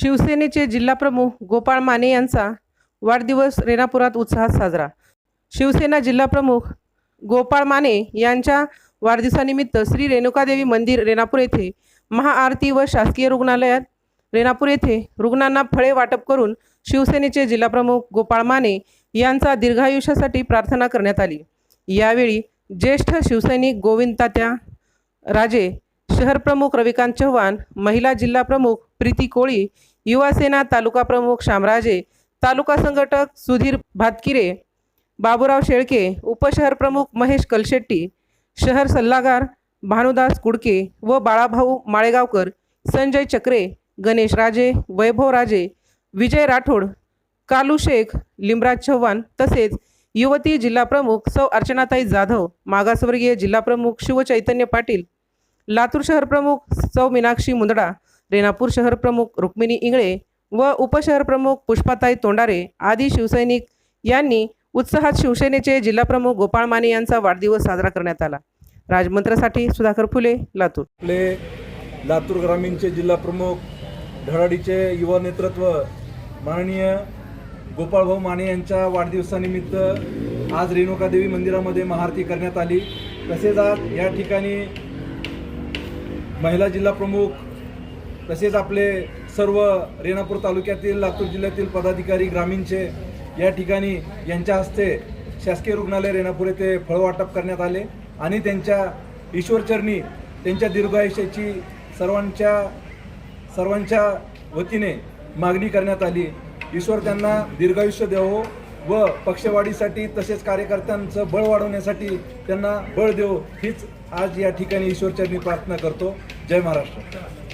शिवसेनेचे जिल्हाप्रमुख गोपाळ माने यांचा वाढदिवस रेणापुरात उत्साहात साजरा. शिवसेना जिल्हाप्रमुख गोपाळ माने यांच्या वाढदिवसानिमित्त श्री रेणुकादेवी मंदिर रेणापूर येथे महाआरती व शासकीय रुग्णालयात रेणापूर येथे रुग्णांना फळे वाटप करून शिवसेनेचे जिल्हाप्रमुख गोपाळ माने यांचा दीर्घायुष्यासाठी प्रार्थना करण्यात आली. यावेळी ज्येष्ठ शिवसैनिक गोविंद तात्या राजे शहरप्रमुख रविकांत चव्हाण महिला जिल्हाप्रमुख प्रीती कोळी युवासेना तालुका प्रमुख शामराजे तालुका संघटक सुधीर भातकिरे बाबूराव शेळके उपशहर प्रमुख महेश कलशेट्टी शहर सल्लागार भानुदास कुडके व बाळाभाऊ माळेगावकर संजय चक्रे गणेश राजे वैभव राजे विजय राठोड कालू शेख लिमराज चव्हाण तसेच युवती जिल्हाप्रमुख सौ अर्चनाताई जाधव मागासवर्गीय जिल्हाप्रमुख शिवचैतन्य पाटील लातूर शहर प्रमुख सौ मीनाक्षी मुंदडा रेणापूर शहर प्रमुख रुक्मिणी इंगळे व उपशहर प्रमुख पुष्पाताई तोंडारे आदी शिवसैनिक यांनी उत्साहात शिवसेनेचे जिल्हाप्रमुख गोपाळ माने यांचा वाढदिवस साजरा करण्यात आला. राजमंत्रासाठी सुधाकर फुले लातूर. आपले लातूर ग्रामीणचे जिल्हाप्रमुख धडाडीचे युवा नेतृत्व माननीय गोपाळभाऊ माने यांच्या वाढदिवसानिमित्त आज रेणुकादेवी मंदिरामध्ये महाआरती करण्यात आली. तसेच आज या ठिकाणी महिला जिल्हाप्रमुख तसेच आपले सर्व रेणापूर तालुक्यातील लातूर जिल्ह्यातील पदाधिकारी ग्रामीणचे या ठिकाणी यांच्या हस्ते शासकीय रुग्णालय रेणापूर येथे फळवाटप करण्यात आले आणि त्यांच्या ईश्वरचरणी त्यांच्या दीर्घायुष्याची सर्वांच्या सर्वांच्या वतीने मागणी करण्यात आली. ईश्वर त्यांना दीर्घायुष्य द्यावो व पक्षवाढीसाठी तसेच कार्यकर्त्यांचं बळ वाढवण्यासाठी त्यांना बळ देवो हीच आज या ठिकाणी ईश्वरचरणी प्रार्थना करतो. जय महाराष्ट्र.